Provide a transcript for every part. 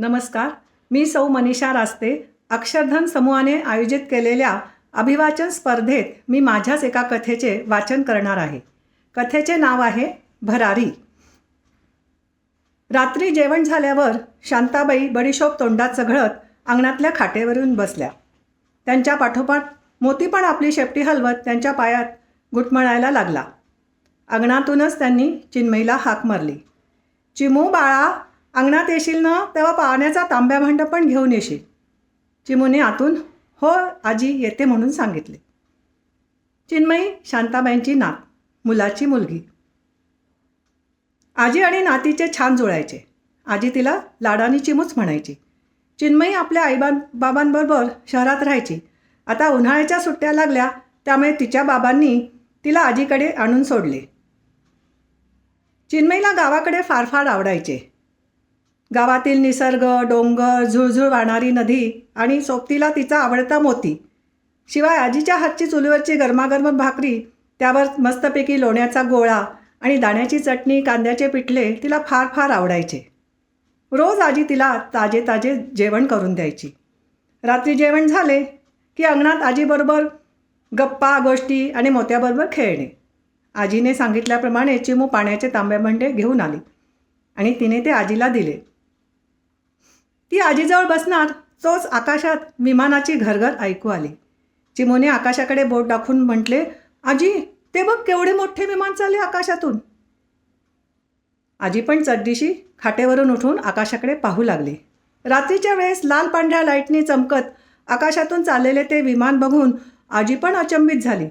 नमस्कार मी सौ मनीषा रास्ते अक्षरधन समूहाने आयोजित केलेल्या अभिवाचन स्पर्धेत मी माझ्याच एका कथेचे वाचन करणार आहे. कथेचे नाव आहे भरारी. रात्री जेवण झाल्यावर शांताबाई बडीशोप तोंडात चघळत अंगणातल्या खाटेवरून बसल्या. त्यांच्या पाठोपाठ मोती पण आपली शेपटी हलवत त्यांच्या पायात घुटमळायला लागला. अंगणातूनच त्यांनी चिन्मईला हाक मारली. चिमू बाळा अंगणात येशील ना तेव्हा पाण्याचा तांब्या भांडं पण घेऊन येशील. चिमूने आतून हो आजी येते म्हणून सांगितले. चिन्मई शांताबाईंची नात मुलाची मुलगी. आजी आणि नातीचे छान जुळायचे. आजी तिला लाडानी चिमूच म्हणायची. चिन्मई आपल्या आईबा बाबांबरोबर शहरात राहायची. आता उन्हाळ्याच्या सुट्ट्या लागल्या त्यामुळे तिच्या बाबांनी तिला आजीकडे आणून सोडले. चिन्मईला गावाकडे फार फार आवडायचे. गावातील निसर्ग डोंगर झुळझुळ वाहणारी नदी आणि सोबतीला तिचा आवडता मोती. शिवाय आजीच्या हातची चुलीवरची गरमागरम भाकरी त्यावर मस्तपैकी लोण्याचा गोळा आणि दाण्याची चटणी कांद्याचे पिठले तिला फार फार आवडायचे. रोज आजी तिला ताजे ताजे जेवण करून द्यायची. रात्री जेवण झाले की अंगणात आजीबरोबर गप्पा गोष्टी आणि मोत्याबरोबर खेळणे. आजीने सांगितल्याप्रमाणे चिमू पाण्याचे तांबे भांडे घेऊन आली आणि तिने ते आजीला दिले. ती आजीजवळ बसणार तोच आकाशात विमानाची घरघर ऐकू आली. चिमोने आकाशाकडे बोट दाखवून म्हटले आजी ते बघ केवढे मोठे विमान चालले आकाशातून. आजी पण चड्डीशी खाटेवरून उठून आकाशाकडे पाहू लागली. रात्रीच्या वेळेस लाल पांढऱ्या लाईटनी चमकत आकाशातून चाललेले ते विमान बघून आजी पण अचंबित झाली.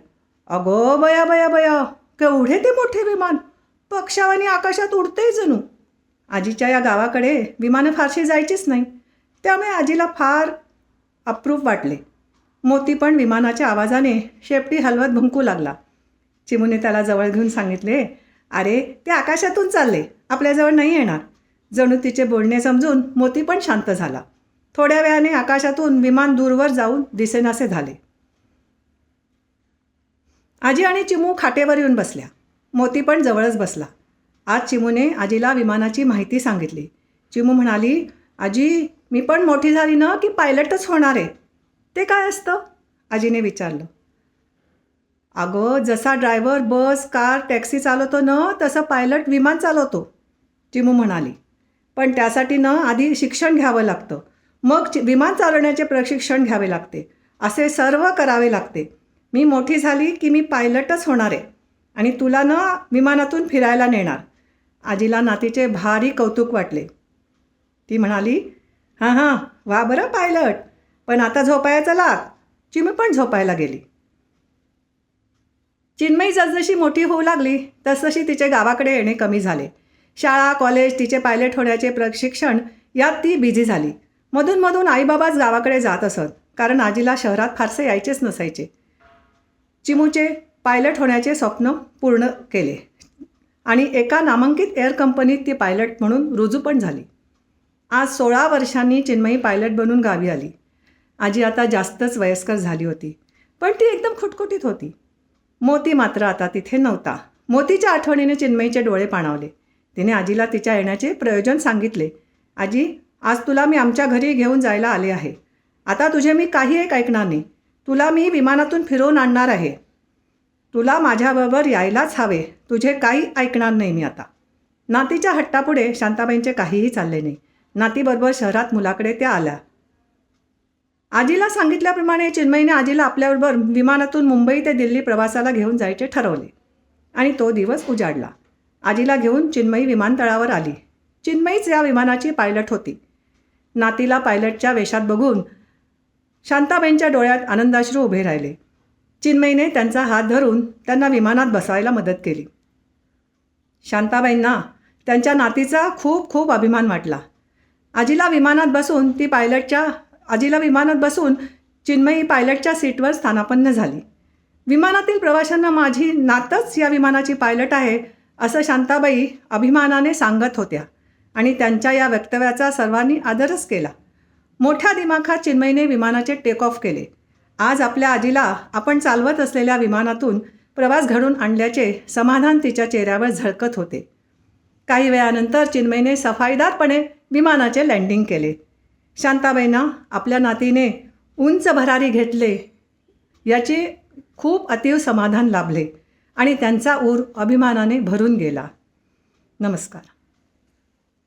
अगो बया बया बया केवढे ते मोठे विमान? पक्षावानी आकाशात उडते जणू. आजीच्या या गावाकडे विमानं फारशी जायचीच नाही. त्यामुळे आजीला फार अप्रूप वाटले. मोती पण विमानाच्या आवाजाने शेपटी हलवत भुंकू लागला. चिमूने त्याला जवळ घेऊन सांगितले अरे ते आकाशातून चालले. आपल्याजवळ नाही येणार. जणू तिचे बोलणे समजून मोती पण शांत झाला. थोड्या वेळाने आकाशातून विमान दूरवर जाऊन दिसेनासे झाले. आजी आणि चिमू खाटेवर येऊन बसल्या. मोती पण जवळच बसला. आज चिमूने आजीला विमानाची माहिती सांगितली. चिमू म्हणाली आजी मी पण मोठी झाली ना की पायलटच होणार आहे. ते काय असतं? आजीने विचारलं. अगं जसा ड्रायव्हर बस कार टॅक्सी चालवतो ना तसं पायलट विमान चालवतो चिमू म्हणाली. पण त्यासाठी ना आधी शिक्षण घ्यावं लागतं. मग विमान चालवण्याचे प्रशिक्षण घ्यावे लागते. असे सर्व करावे लागते. मी मोठी झाली की मी पायलटच होणार आहे आणि तुला ना विमानातून फिरायला नेणार. आजीला नातीचे भारी कौतुक वाटले. ती म्हणाली हां हां वा बरं पायलट पण आता झोपायचा लाग. चिमी पण झोपायला गेली. चिन्मयी जसजशी मोठी होऊ लागली तसतशी तिचे गावाकडे येणे कमी झाले. शाळा कॉलेज तिचे पायलट होण्याचे प्रशिक्षण यात ती बिझी झाली. मधूनमधून आईबाबाच गावाकडे जात असत कारण आजीला शहरात फारसे यायचेच नसायचे. चिमूचे पायलट होण्याचे स्वप्न पूर्ण केले. आणि एका नामांकित एअर कंपनीत ती पायलट म्हणून रुजू पण झाली. आज सोळा वर्षांनी चिन्मयी पायलट बनून गावी आली. आजी आता जास्तच वयस्कर झाली होती पण ती एकदम खुटखुटीत होती. मोती मात्र आता तिथे नव्हता. मोतीच्या आठवणीने चिन्मयीचे डोळे पाणावले. तिने आजीला तिच्या येण्याचे प्रयोजन सांगितले. आजी आज तुला मी आमच्या घरी घेऊन जायला आले आहे. आता तुझे मी काही एक ऐकणार नाही. तुला मी विमानातून फिरवून आणणार आहे. तुला माझ्याबरोबर यायलाच हवे. तुझे काही ऐकणार नाही मी आता. नातीच्या हट्टापुढे शांताबाईंचे काहीही चालले नाही. नातीबरोबर शहरात मुलाकडे त्या आल्या. आजीला सांगितल्याप्रमाणे चिन्मयीने आजीला आपल्याबरोबर विमानातून मुंबई ते दिल्ली प्रवासाला घेऊन जायचे ठरवले. आणि तो दिवस उजाडला. आजीला घेऊन चिन्मयी विमानतळावर आली. चिन्मयीच या विमानाची पायलट होती. नातीला पायलटच्या वेशात बघून शांताबाईंच्या डोळ्यात आनंदाश्रू उभे राहिले. चिन्मयीने त्यांचा हात धरून त्यांना विमानात बसायला मदत केली. शांताबाईंना त्यांच्या नातीचा खूप खूप अभिमान वाटला. आजीला विमानात बसून ती पायलटच्या आजीला विमानात बसून चिन्मयी पायलटच्या सीटवर स्थानापन्न झाली. विमानातील प्रवाशांना माझी नातच या विमानाची पायलट आहे असं शांताबाई अभिमानाने सांगत होत्या आणि त्यांच्या या वक्तव्याचा सर्वांनी आदरच केला. मोठ्या दिमाखात चिन्मयीने विमानाचे टेक ऑफ केले. आज आपल्या आजीला आपण चालवत असलेल्या विमानातून प्रवास घडून आणल्याचे समाधान तिच्या चेहऱ्यावर झळकत होते. काही वेळानंतर चिन्मयने सफाईदारपणे विमानाचे लँडिंग केले. शांताबाईंना आपल्या नातीने उंच भरारी घेतले याचे खूप अतीव समाधान लाभले आणि त्यांचा ऊर अभिमानाने भरून गेला. नमस्कार.